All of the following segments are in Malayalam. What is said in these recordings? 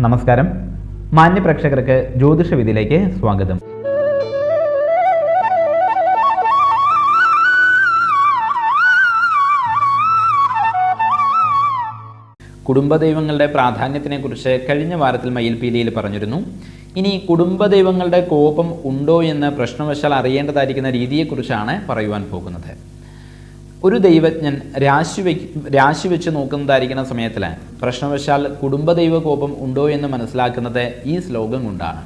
നമസ്കാരം. മാന്യ പ്രേക്ഷകർക്ക് ജ്യോതിഷവിധിയിലേക്ക് സ്വാഗതം. കുടുംബദൈവങ്ങളുടെ പ്രാധാന്യത്തിനെക്കുറിച്ച് കഴിഞ്ഞ വാരത്തിൽ മയിൽപീലിയിൽ പറഞ്ഞിരുന്നു. ഇനി കുടുംബ ദൈവങ്ങളുടെ കോപം ഉണ്ടോ എന്ന് പ്രശ്നവശാൽ അറിയേണ്ടതായിരിക്കുന്ന രീതിയെക്കുറിച്ചാണ് പറയുവാൻ പോകുന്നത്. ഒരു ദൈവജ്ഞൻ രാശി വെ രാശി വെച്ച് നോക്കുന്നതായിരിക്കുന്ന സമയത്തിൽ പ്രശ്നവശാൽ കുടുംബദൈവ കോപം ഉണ്ടോ എന്ന് മനസ്സിലാക്കുന്നത് ഈ ശ്ലോകം കൊണ്ടാണ്.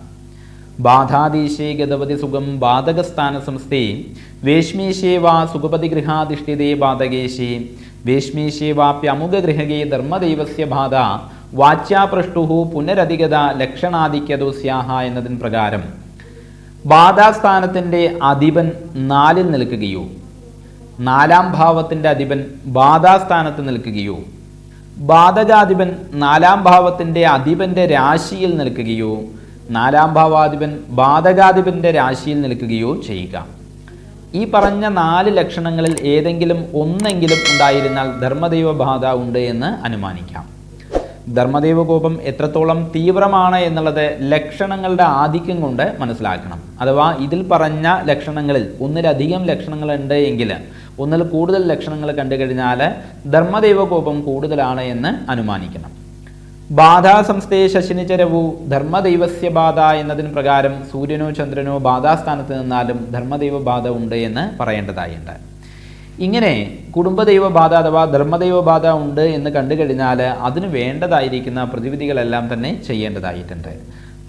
ബാധാദീശേ ഗതപതി സുഖം ബാധകസ്ഥാന സംസ്ഥേ വേഷ്മീശേ വാ സുഖപതി ഗൃഹാധിഷ്ഠിതേ ബാധകേശേ വേഷ്മീശേ വാപ്യമുഖഗൃഹകേ ധർമ്മദൈവസ്യ ബാധ വാച്യാപൃഷ്ടു പുനരധികത ലക്ഷണാധിക്യതു സ്യാഹ എന്നതിന് പ്രകാരം ബാധാസ്ഥാനത്തിന്റെ അധിപൻ നാലിൽ നിൽക്കുകയോ നാലാം ഭാവത്തിന്റെ അധിപൻ ബാധാസ്ഥാനത്ത് നിൽക്കുകയോ ബാധജാധിപൻ നാലാം ഭാവത്തിന്റെ അധിപന്റെ രാശിയിൽ നിൽക്കുകയോ നാലാം ഭാവാധിപൻ ബാധകാധിപന്റെ രാശിയിൽ നിൽക്കുകയോ ചെയ്യുക. ഈ പറഞ്ഞ നാല് ലക്ഷണങ്ങളിൽ ഏതെങ്കിലും ഒന്നെങ്കിലും ഉണ്ടായിരുന്നാൽ ധർമ്മദൈവ ബാധ ഉണ്ട് എന്ന് അനുമാനിക്കാം. ധർമ്മദൈവ കോപം എത്രത്തോളം തീവ്രമാണ് എന്നുള്ളത് ലക്ഷണങ്ങളുടെ ആധിക്യം കൊണ്ട് മനസ്സിലാക്കണം. അഥവാ ഇതിൽ പറഞ്ഞ ലക്ഷണങ്ങളിൽ ഒന്നിലധികം ലക്ഷണങ്ങളുണ്ട് എങ്കിൽ ഒന്നിൽ കൂടുതൽ ലക്ഷണങ്ങൾ കണ്ടു കഴിഞ്ഞാൽ ധർമ്മദൈവ കോപം കൂടുതലാണ് എന്ന് അനുമാനിക്കണം. ബാധാസംസ്ഥേ ശശിനിചരവു ധർമ്മദൈവസ്യ ബാധ എന്നതിന് പ്രകാരം സൂര്യനോ ചന്ദ്രനോ ബാധാസ്ഥാനത്ത് നിന്നാലും ധർമ്മദൈവ ബാധ ഉണ്ട് എന്ന് പറയേണ്ടതായുണ്ട്. ഇങ്ങനെ കുടുംബദൈവ ബാധ അഥവാ ധർമ്മദൈവ ബാധ ഉണ്ട് എന്ന് കണ്ടു കഴിഞ്ഞാൽ അതിന് വേണ്ടതായിരിക്കുന്ന പ്രതിവിധികളെല്ലാം തന്നെ ചെയ്യേണ്ടതായിട്ടുണ്ട്.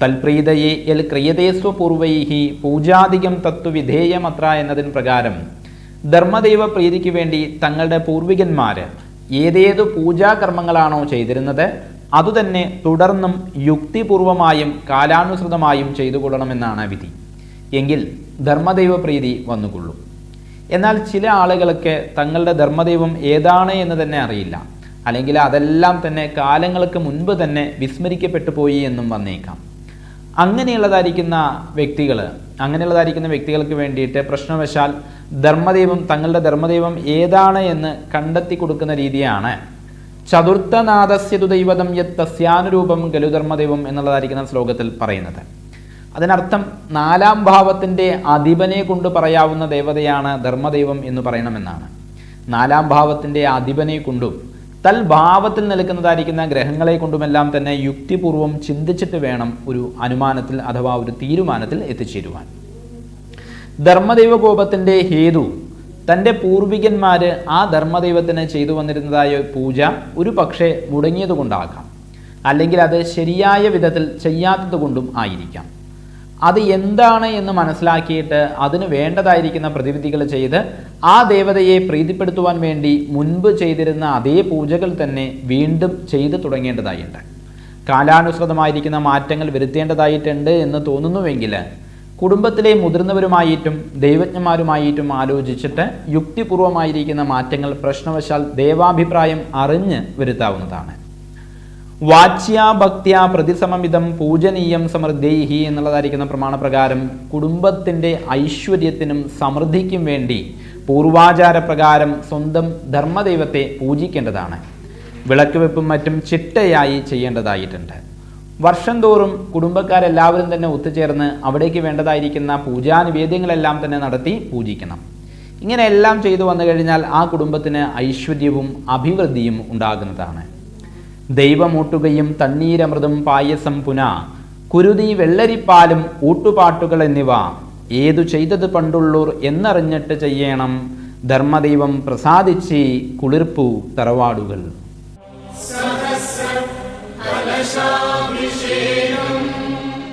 തൽപ്രീതയെ എൽ ക്രിയതേസ്വപൂർവൈഹി പൂജാധികം തത്വവിധേയമത്ര എന്നതിന് പ്രകാരം ധർമ്മദൈവ പ്രീതിക്ക് വേണ്ടി തങ്ങളുടെ പൂർവികന്മാർ ഏതേതു പൂജാകർമ്മങ്ങളാണോ ചെയ്തിരുന്നത് അതുതന്നെ തുടർന്നും യുക്തിപൂർവമായും കാലാനുസൃതമായും ചെയ്തു കൊള്ളണമെന്നാണ് വിധി. എങ്കിൽ ധർമ്മദൈവ പ്രീതി വന്നുകൊള്ളും. എന്നാൽ ചില ആളുകൾക്ക് തങ്ങളുടെ ധർമ്മദൈവം ഏതാണ് എന്ന് തന്നെ അറിയില്ല. അല്ലെങ്കിൽ അതെല്ലാം തന്നെ കാലങ്ങൾക്ക് മുൻപ് തന്നെ വിസ്മരിക്കപ്പെട്ടു പോയി എന്നും വന്നേക്കാം. അങ്ങനെയുള്ളതായിരിക്കുന്ന വ്യക്തികൾ അങ്ങനെയുള്ളതായിരിക്കുന്ന വ്യക്തികൾക്ക് വേണ്ടിയിട്ട് പ്രശ്നവശാൽ ധർമ്മദൈവം തങ്ങളുടെ ധർമ്മദൈവം ഏതാണ് എന്ന് കണ്ടെത്തി കൊടുക്കുന്ന രീതിയാണ്. ചതുർത്ഥനാഥസ്യതു ദൈവതം യത് തസ്യാനുരൂപം ഗലുധർമ്മദൈവം എന്നുള്ളതായിരിക്കുന്ന ശ്ലോകത്തിൽ പറയുന്നത്. അതിനർത്ഥം നാലാം ഭാവത്തിന്റെ അധിപനെ കൊണ്ട് പറയാവുന്ന ദേവതയാണ് ധർമ്മദൈവം എന്ന് പറയണമെന്നാണ്. നാലാം ഭാവത്തിന്റെ അധിപനെ കൊണ്ടും തൽ ഭാവത്തിൽ നിൽക്കുന്നതായിരിക്കുന്ന ഗ്രഹങ്ങളെ കൊണ്ടുമെല്ലാം തന്നെ യുക്തിപൂർവം ചിന്തിച്ചിട്ട് വേണം ഒരു അനുമാനത്തിൽ അഥവാ ഒരു തീരുമാനത്തിൽ എത്തിച്ചേരുവാൻ. ധർമ്മദൈവ കോപത്തിന്റെ ഹേതു തന്റെ പൂർവികന്മാർ ആ ധർമ്മദൈവത്തിന് ചെയ്തു വന്നിരുന്നതായ പൂജ ഒരു പക്ഷേ മുടങ്ങിയതുകൊണ്ടാകാം അല്ലെങ്കിൽ അത് ശരിയായ വിധത്തിൽ ചെയ്യാത്തത് കൊണ്ടും ആയിരിക്കാം. അത് എന്താണ് എന്ന് മനസ്സിലാക്കിയിട്ട് അതിന് വേണ്ടതായിരിക്കുന്ന പ്രതിവിധികൾ ചെയ്ത് ആ ദേവതയെ പ്രീതിപ്പെടുത്തുവാൻ വേണ്ടി മുൻപ് ചെയ്തിരുന്ന അതേ പൂജകൾ തന്നെ വീണ്ടും ചെയ്തു തുടങ്ങേണ്ടതായിട്ടുണ്ട്. കാലാനുസൃതമായിരിക്കുന്ന മാറ്റങ്ങൾ വരുത്തേണ്ടതായിട്ടുണ്ട് എന്ന് തോന്നുന്നുവെങ്കിൽ കുടുംബത്തിലെ മുതിർന്നവരുമായിട്ടും ദൈവജ്ഞന്മാരുമായിട്ടും ആലോചിച്ചിട്ട് യുക്തിപൂർവമായിരിക്കുന്ന മാറ്റങ്ങൾ പ്രശ്നവശാൽ ദേവാഭിപ്രായം അറിഞ്ഞ് വരുത്താവുന്നതാണ്. വാച്യാ ഭക്ത്യ പ്രതിസമമിതം പൂജനീയം സമൃദ്ധേഹി എന്നുള്ളതായിരിക്കുന്ന പ്രമാണപ്രകാരം കുടുംബത്തിന്റെ ഐശ്വര്യത്തിനും സമൃദ്ധിക്കും വേണ്ടി പൂർവാചാരപ്രകാരം സ്വന്തം ധർമ്മദൈവത്തെ പൂജിക്കേണ്ടതാണ്. വിളക്ക് വെപ്പും മറ്റും ചിട്ടയായി ചെയ്യേണ്ടതായിട്ടുണ്ട്. വർഷം തോറും കുടുംബക്കാരെല്ലാവരും തന്നെ ഒത്തുചേർന്ന് അവിടേക്ക് വേണ്ടതായിരിക്കുന്ന പൂജാനിവേദ്യങ്ങളെല്ലാം തന്നെ നടത്തി പൂജിക്കണം. ഇങ്ങനെയെല്ലാം ചെയ്തു വന്നു കഴിഞ്ഞാൽ ആ കുടുംബത്തിന് ഐശ്വര്യവും അഭിവൃദ്ധിയും ഉണ്ടാകുന്നതാണ്. ദൈവമൂട്ടുകയും തണ്ണീരമൃതും പായസം പുന. കുരുതി വെള്ളരിപ്പാലും ഊട്ടുപാട്ടുകൾ എന്നിവ ഏതു ചെയ്തത് പണ്ടുള്ളൂർ എന്നറിഞ്ഞിട്ട് ചെയ്യണം. ധർമ്മദൈവം പ്രസാദിച്ച് കുളിർപ്പു തറവാടുകൾ.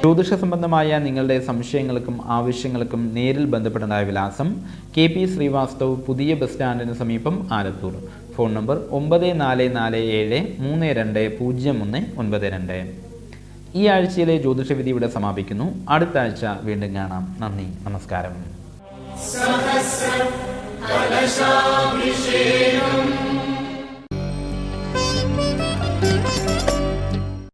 ജ്യോതിഷ സംബന്ധമായ നിങ്ങളുടെ സംശയങ്ങൾക്കും ആവശ്യങ്ങൾക്കും നേരിൽ ബന്ധപ്പെടേണ്ട വിലാസം കെ പി ശ്രീവാസ്തവ് പുതിയ ബസ് സ്റ്റാൻഡിന് സമീപം ആലത്തൂർ. ഫോൺ നമ്പർ ഒമ്പത് നാല് നാല് ഏഴ് മൂന്ന് രണ്ട് പൂജ്യം ഒന്ന് ഒൻപത് രണ്ട്. ഈ ആഴ്ചയിലെ ജ്യോതിഷവിധി ഇവിടെ സമാപിക്കുന്നു. അടുത്ത ആഴ്ച വീണ്ടും കാണാം. നന്ദി. നമസ്കാരം. കലശാഭിഷേകം.